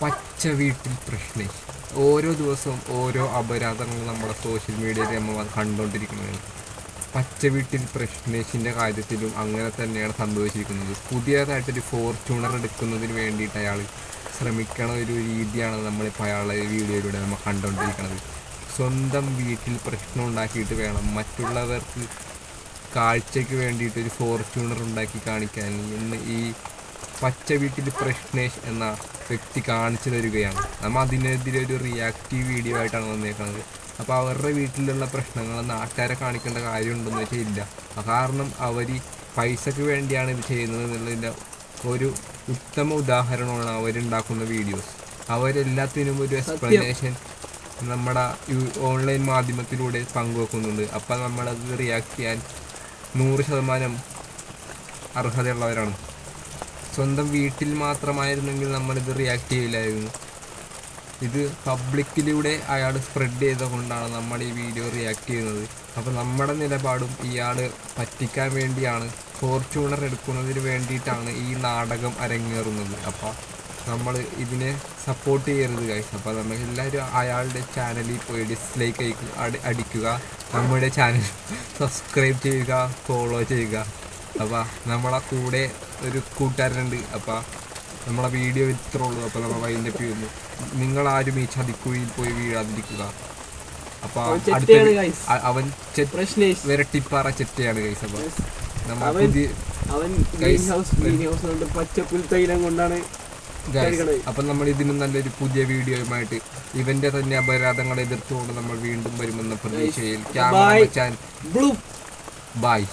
പച്ച വീട്ടിൽ പ്രശ്നം. ഓരോ ദിവസവും ഓരോ അപരാധങ്ങൾ നമ്മുടെ സോഷ്യൽ മീഡിയയിൽ നമ്മൾ കണ്ടുകൊണ്ടിരിക്കുന്നതാണ് പച്ച വീട്ടിൽ പ്രശ്നേഷിന്റെ കാര്യത്തിലും അങ്ങനെ തന്നെയാണ് സംഭവിച്ചിരിക്കുന്നത്. പുതിയതായിട്ടൊരു ഫോർച്യൂണർ എടുക്കുന്നതിന് വേണ്ടിയിട്ട് അയാൾ ശ്രമിക്കണ ഒരു രീതിയാണ് നമ്മളിപ്പോൾ അയാളെ വീഡിയോയിലൂടെ നമ്മൾ കണ്ടുകൊണ്ടിരിക്കുന്നത് സ്വന്തം വീട്ടിൽ പ്രശ്നം ഉണ്ടാക്കിയിട്ട് വേണം മറ്റുള്ളവർക്ക് കാഴ്ചയ്ക്ക് വേണ്ടിയിട്ട് ഒരു ഫോർച്യൂണർ ഉണ്ടാക്കി കാണിക്കാൻ. ഇന്ന് ഈ പച്ച വീട്ടിൽ പ്രശ്നേഷ് എന്ന വ്യക്തി കാണിച്ചു തരികയാണ്. നമ്മൾ അതിനെതിരെ ഒരു റിയാക്റ്റീവ് വീഡിയോ ആയിട്ടാണ് വന്നേക്കുന്നത് അപ്പോൾ അവരുടെ വീട്ടിലുള്ള പ്രശ്നങ്ങൾ നാട്ടുകാരെ കാണിക്കേണ്ട കാര്യമുണ്ടെന്ന് വെച്ചാൽ ഇല്ല. കാരണം അവർ പൈസക്ക് വേണ്ടിയാണ് ഇത് ചെയ്യുന്നത് എന്നുള്ളതിന്റെ ഒരു ഉത്തമ ഉദാഹരണമാണ് അവരുണ്ടാക്കുന്ന വീഡിയോസ് അവരെല്ലാത്തിനും ഒരു എക്സ്പ്ലനേഷൻ നമ്മുടെ ഓൺലൈൻ മാധ്യമത്തിലൂടെ പങ്കുവെക്കുന്നുണ്ട്. അപ്പം നമ്മളത് റിയാക്ട് ചെയ്യാൻ നൂറ് ശതമാനം അർഹതയുള്ളവരാണ്. സ്വന്തം വീട്ടിൽ മാത്രമായിരുന്നെങ്കിൽ നമ്മളിത് റിയാക്ട് ചെയ്യില്ലായിരുന്നു. ഇത് പബ്ലിക്കിലൂടെ അയാൾ സ്പ്രെഡ് ചെയ്തുകൊണ്ടാണ് നമ്മൾ ഈ വീഡിയോ റിയാക്ട് ചെയ്യുന്നത്. അപ്പോൾ നമ്മുടെ നിലപാടും ഇയാൾ പറ്റിക്കാൻ വേണ്ടിയാണ് ഫോർച്യൂണർ എടുക്കുന്നതിന് വേണ്ടിയിട്ടാണ് ഈ നാടകം അരങ്ങേറുന്നത്. അപ്പോൾ നമ്മൾ ഇതിനെ സപ്പോർട്ട് ചെയ്യരുത് ഗൈസ് അപ്പോൾ നമ്മൾ എല്ലാവരും അയാളുടെ ചാനലിൽ പോയി ഡിസ്ലൈക്ക് അടിക്കുക. നമ്മുടെ ചാനൽ സബ്സ്ക്രൈബ് ചെയ്യുക ഫോളോ ചെയ്യുക. അപ്പോൾ നമ്മളെ കൂടെ ഒരു കൂട്ടുകാരനുണ്ട്. അപ്പോൾ നമ്മളെ വീഡിയോ ഇത്രയുള്ളൂ അപ്പോൾ നമ്മൾ വൈൻഡപ്പ് ചെയ്യുന്നു. നിങ്ങളാരും ഈ ചതിക്കുഴിയിൽ പോയി വീഴാതിരിക്കുക. അപ്പൊ അവൻ വിരട്ടിപ്പാറ ചെറ്റയാണ് ഗൈസ് അപ്പൊ അപ്പൊ നമ്മൾ ഇതിനും നല്ലൊരു പുതിയ വീഡിയോയുമായിട്ട് ഇവന്റെ തന്നെ അപരാധങ്ങളെ എതിർത്തുകൊണ്ട് നമ്മൾ വീണ്ടും വരുമെന്ന പ്രതീക്ഷയിൽ ക്യാമറ Bye.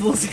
坊主